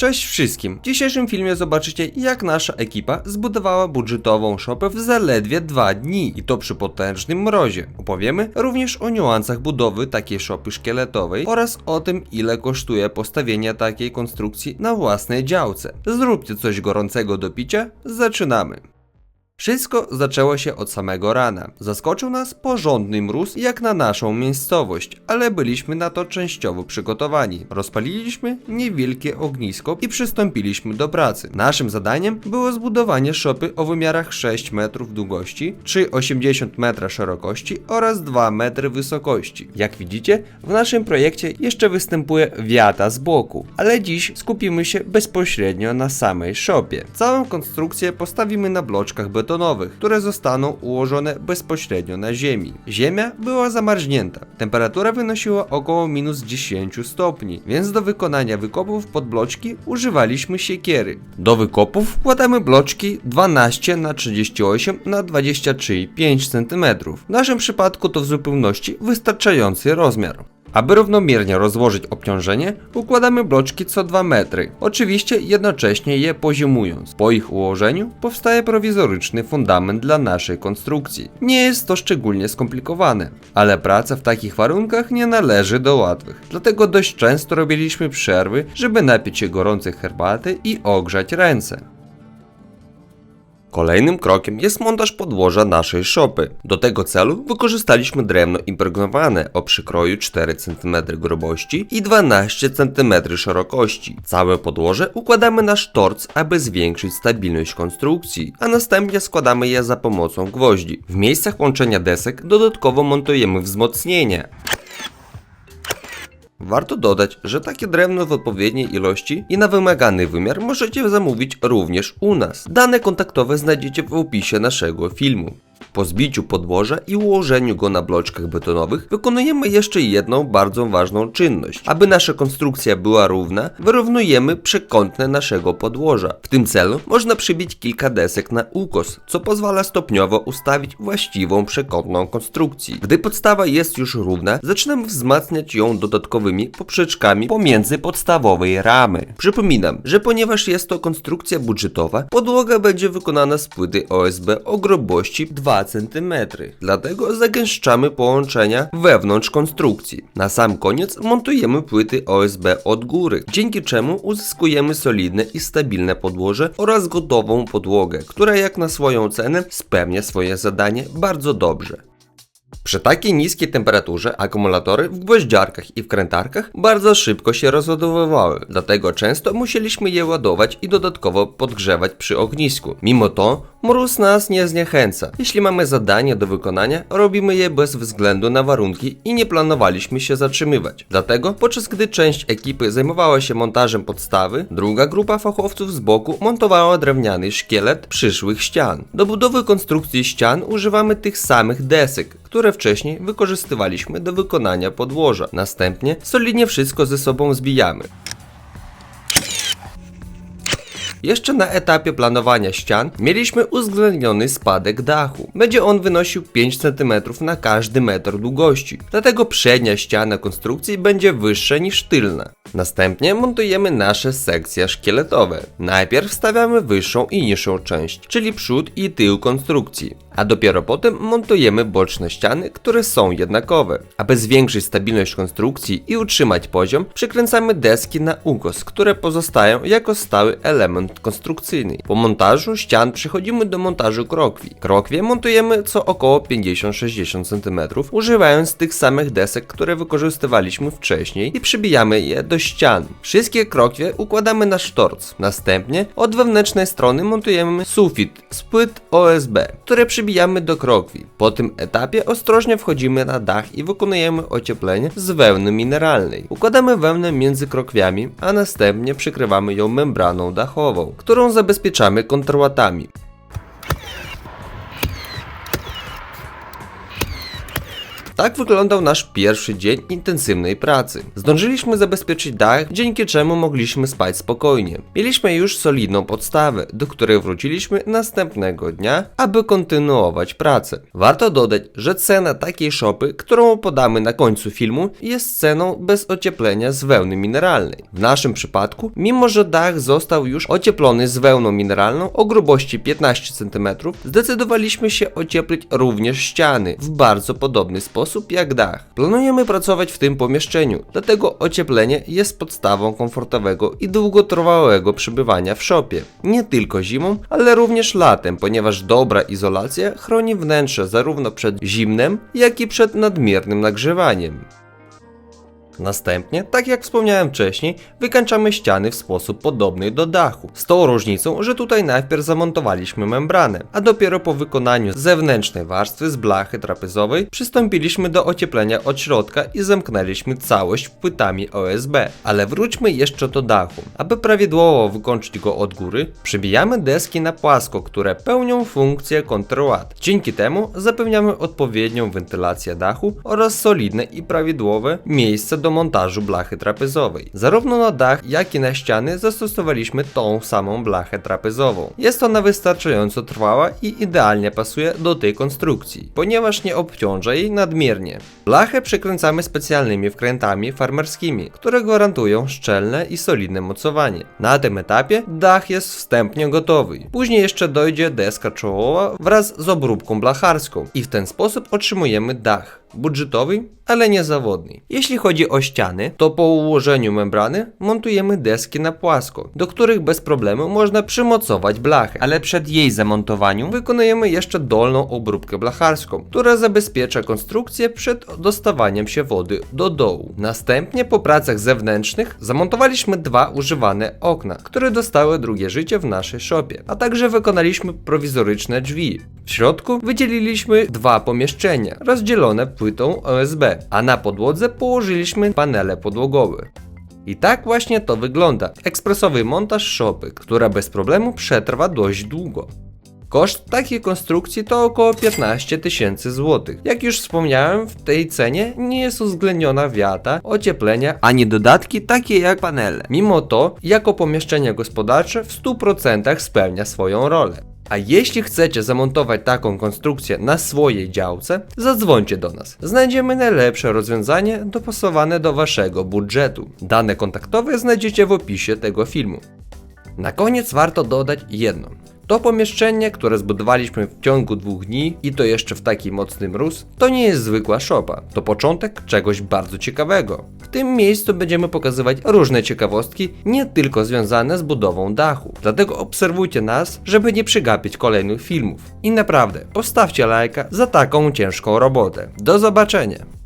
Cześć wszystkim! W dzisiejszym filmie zobaczycie jak nasza ekipa zbudowała budżetową szopę w zaledwie 2 dni i to przy potężnym mrozie. Opowiemy również o niuansach budowy takiej szopy szkieletowej oraz o tym ile kosztuje postawienie takiej konstrukcji na własnej działce. Zróbcie coś gorącego do picia, zaczynamy! Wszystko zaczęło się od samego rana. Zaskoczył nas porządny mróz jak na naszą miejscowość, ale byliśmy na to częściowo przygotowani. Rozpaliliśmy niewielkie ognisko i przystąpiliśmy do pracy. Naszym zadaniem było zbudowanie szopy o wymiarach 6 metrów długości, 3,80 metra szerokości oraz 2 metry wysokości. Jak widzicie, w naszym projekcie jeszcze występuje wiata z boku, ale dziś skupimy się bezpośrednio na samej szopie. Całą konstrukcję postawimy na bloczkach betonowych, które zostaną ułożone bezpośrednio na ziemi. Ziemia była zamarznięta. Temperatura wynosiła około minus 10 stopni, więc do wykonania wykopów pod bloczki używaliśmy siekiery. Do wykopów wkładamy bloczki 12 na 38 na 23,5 cm. W naszym przypadku to w zupełności wystarczający rozmiar. Aby równomiernie rozłożyć obciążenie, układamy bloczki co 2 metry, oczywiście jednocześnie je poziomując. Po ich ułożeniu powstaje prowizoryczny fundament dla naszej konstrukcji. Nie jest to szczególnie skomplikowane, ale praca w takich warunkach nie należy do łatwych. Dlatego dość często robiliśmy przerwy, żeby napić się gorącej herbaty i ogrzać ręce. Kolejnym krokiem jest montaż podłoża naszej szopy. Do tego celu wykorzystaliśmy drewno impregnowane o przykroju 4 cm grubości i 12 cm szerokości. Całe podłoże układamy na sztorc, aby zwiększyć stabilność konstrukcji, a następnie składamy je za pomocą gwoździ. W miejscach łączenia desek dodatkowo montujemy wzmocnienia. Warto dodać, że takie drewno w odpowiedniej ilości i na wymagany wymiar możecie zamówić również u nas. Dane kontaktowe znajdziecie w opisie naszego filmu. Po zbiciu podłoża i ułożeniu go na bloczkach betonowych wykonujemy jeszcze jedną bardzo ważną czynność. Aby nasza konstrukcja była równa, wyrównujemy przekątne naszego podłoża. W tym celu można przybić kilka desek na ukos, co pozwala stopniowo ustawić właściwą przekątną konstrukcji. Gdy podstawa jest już równa, zaczynamy wzmacniać ją dodatkowymi poprzeczkami pomiędzy podstawowej ramy. Przypominam, że ponieważ jest to konstrukcja budżetowa, podłoga będzie wykonana z płyty OSB o grubości 2 cm. Dlatego zagęszczamy połączenia wewnątrz konstrukcji. Na sam koniec montujemy płyty OSB od góry, dzięki czemu uzyskujemy solidne i stabilne podłoże oraz gotową podłogę, która jak na swoją cenę spełnia swoje zadanie bardzo dobrze. Przy takiej niskiej temperaturze akumulatory w gwoździarkach i wkrętarkach bardzo szybko się rozładowywały, dlatego często musieliśmy je ładować i dodatkowo podgrzewać przy ognisku. Mimo to mróz nas nie zniechęca. Jeśli mamy zadanie do wykonania, robimy je bez względu na warunki i nie planowaliśmy się zatrzymywać. Dlatego podczas gdy część ekipy zajmowała się montażem podstawy, druga grupa fachowców z boku montowała drewniany szkielet przyszłych ścian. Do budowy konstrukcji ścian używamy tych samych desek, które wcześniej wykorzystywaliśmy do wykonania podłoża. Następnie solidnie wszystko ze sobą zbijamy. Jeszcze na etapie planowania ścian mieliśmy uwzględniony spadek dachu. Będzie on wynosił 5 cm na każdy metr długości, dlatego przednia ściana konstrukcji będzie wyższa niż tylna. Następnie montujemy nasze sekcje szkieletowe. Najpierw wstawiamy wyższą i niższą część, czyli przód i tył konstrukcji, a dopiero potem montujemy boczne ściany, które są jednakowe. Aby zwiększyć stabilność konstrukcji i utrzymać poziom, przykręcamy deski na ukos, które pozostają jako stały element konstrukcyjny. Po montażu ścian przechodzimy do montażu krokwi. Krokwie montujemy co około 50-60 cm, używając tych samych desek, które wykorzystywaliśmy wcześniej i przybijamy je do ścian. Wszystkie krokwie układamy na sztorc. Następnie od wewnętrznej strony montujemy sufit z płyt OSB, które przybijamy do krokwi. Po tym etapie ostrożnie wchodzimy na dach i wykonujemy ocieplenie z wełny mineralnej. Układamy wełnę między krokwiami, a następnie przykrywamy ją membraną dachową, którą zabezpieczamy kontrłatami. Tak wyglądał nasz pierwszy dzień intensywnej pracy. Zdążyliśmy zabezpieczyć dach, dzięki czemu mogliśmy spać spokojnie. Mieliśmy już solidną podstawę, do której wróciliśmy następnego dnia, aby kontynuować pracę. Warto dodać, że cena takiej szopy, którą podamy na końcu filmu, jest ceną bez ocieplenia z wełny mineralnej. W naszym przypadku, mimo że dach został już ocieplony z wełną mineralną o grubości 15 cm, zdecydowaliśmy się ocieplić również ściany w bardzo podobny sposób jak dach. Planujemy pracować w tym pomieszczeniu, dlatego ocieplenie jest podstawą komfortowego i długotrwałego przebywania w szopie. Nie tylko zimą, ale również latem, ponieważ dobra izolacja chroni wnętrze zarówno przed zimnem, jak i przed nadmiernym nagrzewaniem. Następnie, tak jak wspomniałem wcześniej, wykańczamy ściany w sposób podobny do dachu. Z tą różnicą, że tutaj najpierw zamontowaliśmy membranę, a dopiero po wykonaniu zewnętrznej warstwy z blachy trapezowej przystąpiliśmy do ocieplenia od środka i zamknęliśmy całość płytami OSB. Ale wróćmy jeszcze do dachu. Aby prawidłowo wykończyć go od góry, przybijamy deski na płasko, które pełnią funkcję kontrład. Dzięki temu zapewniamy odpowiednią wentylację dachu oraz solidne i prawidłowe miejsce do montażu blachy trapezowej. Zarówno na dach, jak i na ściany zastosowaliśmy tą samą blachę trapezową. Jest ona wystarczająco trwała i idealnie pasuje do tej konstrukcji, ponieważ nie obciąża jej nadmiernie. Blachę przykręcamy specjalnymi wkrętami farmerskimi, które gwarantują szczelne i solidne mocowanie. Na tym etapie dach jest wstępnie gotowy. Później jeszcze dojdzie deska czołowa wraz z obróbką blacharską i w ten sposób otrzymujemy dach budżetowy, ale niezawodny. Jeśli chodzi o ściany, to po ułożeniu membrany montujemy deski na płasko, do których bez problemu można przymocować blachę, ale przed jej zamontowaniem wykonujemy jeszcze dolną obróbkę blacharską, która zabezpiecza konstrukcję przed dostawaniem się wody do dołu. Następnie po pracach zewnętrznych zamontowaliśmy dwa używane okna, które dostały drugie życie w naszej szopie, a także wykonaliśmy prowizoryczne drzwi. W środku wydzieliliśmy dwa pomieszczenia, rozdzielone płytą OSB, a na podłodze położyliśmy panele podłogowe. I tak właśnie to wygląda. Ekspresowy montaż szopy, która bez problemu przetrwa dość długo. Koszt takiej konstrukcji to około 15 tysięcy złotych. Jak już wspomniałem, w tej cenie nie jest uwzględniona wiata, ocieplenia, ani dodatki takie jak panele. Mimo to, jako pomieszczenie gospodarcze w 100% spełnia swoją rolę. A jeśli chcecie zamontować taką konstrukcję na swojej działce, zadzwońcie do nas. Znajdziemy najlepsze rozwiązanie dopasowane do waszego budżetu. Dane kontaktowe znajdziecie w opisie tego filmu. Na koniec warto dodać jedno. To pomieszczenie, które zbudowaliśmy w ciągu dwóch dni i to jeszcze w taki mocny mróz, to nie jest zwykła szopa. To początek czegoś bardzo ciekawego. W tym miejscu będziemy pokazywać różne ciekawostki, nie tylko związane z budową dachu. Dlatego obserwujcie nas, żeby nie przegapić kolejnych filmów. I naprawdę, postawcie lajka za taką ciężką robotę. Do zobaczenia!